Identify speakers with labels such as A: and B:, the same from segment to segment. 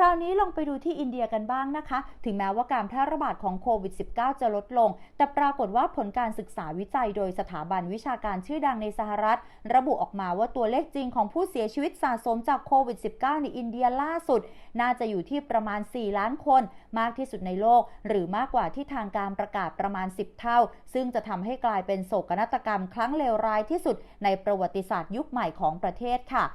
A: คราวนี้ลองไปดูที่อินเดียกันบ้างนะคะ ถึงแม้ว่าการแพร่ระบาดของโควิด -19 จะลดลง แต่ปรากฏว่าผลการศึกษาวิจัยโดยสถาบันวิชาการชื่อดังในสหรัฐ ระบุออกมาว่าตัวเลขจริงของผู้เสียชีวิตสะสมจากโควิด -19 ในอินเดียล่าสุด น่าจะอยู่ที่ประมาณ 4 ล้านคน มากที่สุดในโลก หรือมากกว่าที่ทางการประกาศประมาณ 10 เท่า ซึ่งจะทำให้กลายเป็นโศกนาฏกรรมครั้งเลวร้ายที่สุดในประวัติศาสตร์ยุคใหม่ของประเทศค่ะ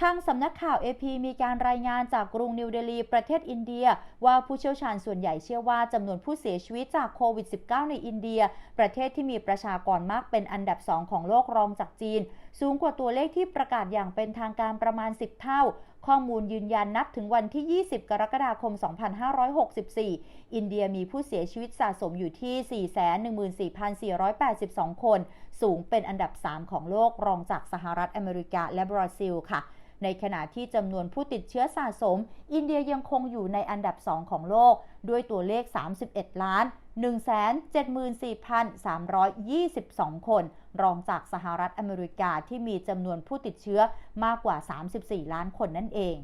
A: ทางสำนักข่าว AP มีการรายงานจากกรุงนิวเดลีประเทศอินเดีย ว่าผู้เชี่ยวชาญส่วนใหญ่เชื่อว่าจำนวนผู้เสียชีวิตจากโควิด -19 ในอินเดีย ประเทศที่มีประชากรมากเป็นอันดับ2ของโลกรองจากจีน สูงกว่าตัวเลขที่ประกาศอย่างเป็นทางการประมาณ 10 เท่า ข้อมูลยืนยันนับถึงวันที่ 20 กรกฎาคม 2564 อินเดียมีผู้เสียชีวิตสะสมอยู่ที่ 414,482 คน สูงเป็นอันดับ 3 ของโลกรองจากสหรัฐอเมริกาและบราซิลค่ะ ในขณะที่จำนวนผู้ติดเชื้อสะสม อินเดียยังคงอยู่ในอันดับ 2 ของโลก ด้วยตัวเลข 31 ล้าน 174,322 คน รองจากสหรัฐอเมริกาที่มีจำนวนผู้ติดเชื้อมากกว่า 34 ล้านคนนั่นเอง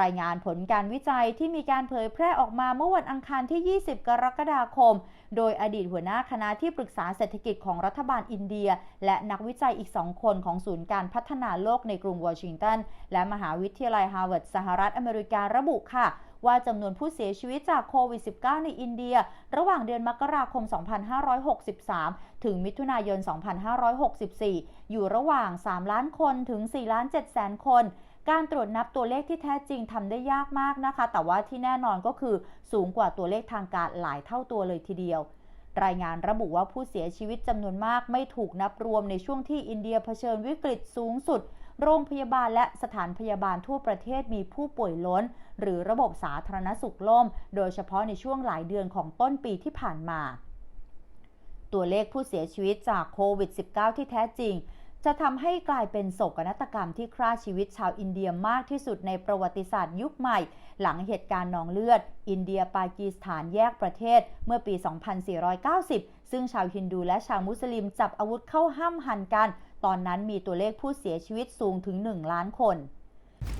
A: รายงานผลการวิจัยที่มีการเผยแพร่ออกมาเมื่อวันอังคารที่ 20 กรกฎาคม โดยอดีตหัวหน้าคณะที่ปรึกษาเศรษฐกิจของรัฐบาลอินเดีย และนักวิจัยอีกสองคนของศูนย์การพัฒนาโลกในกรุงวอชิงตัน และมหาวิทยาลัยฮาร์วาร์ดสหรัฐอเมริการะบุค่ะว่าจำนวนผู้เสียชีวิตจากโควิด -19 ในอินเดีย ระหว่างเดือนมกราคม 2563 ถึงมิถุนายน 2564 อยู่ระหว่าง 3 ล้านคนถึง 4 ล้าน7แสนคน การตรวจนับตัวเลขที่แท้จริงทำได้ยากมากนะคะ แต่ว่าที่แน่นอนก็คือสูงกว่าตัวเลขทางการหลายเท่าตัวเลยทีเดียว รายงานระบุว่าผู้เสียชีวิตจำนวนมากไม่ถูกนับรวมในช่วงที่อินเดียเผชิญวิกฤตสูงสุด โรงพยาบาลและสถานพยาบาลทั่วประเทศมีผู้ป่วยล้น หรือระบบสาธารณสุขล่ม โดยเฉพาะในช่วงหลายเดือนของต้นปีที่ผ่านมา ตัวเลขผู้เสียชีวิตจากโควิด -19 ที่แท้จริง จะทำให้กลายเป็นโศกนาฏกรรมที่ฆ่าชีวิตชาวอินเดียมากที่สุดในประวัติศาสตร์ยุคใหม่ หลังเหตุการณ์นองเลือด อินเดียปากีสถานแยกประเทศเมื่อปี 2490 ซึ่งชาวฮินดูและชาวมุสลิมจับอาวุธเข้าห้ามหันกัน ตอนนั้นมีตัวเลขผู้เสียชีวิตสูงถึง 1 ล้านคน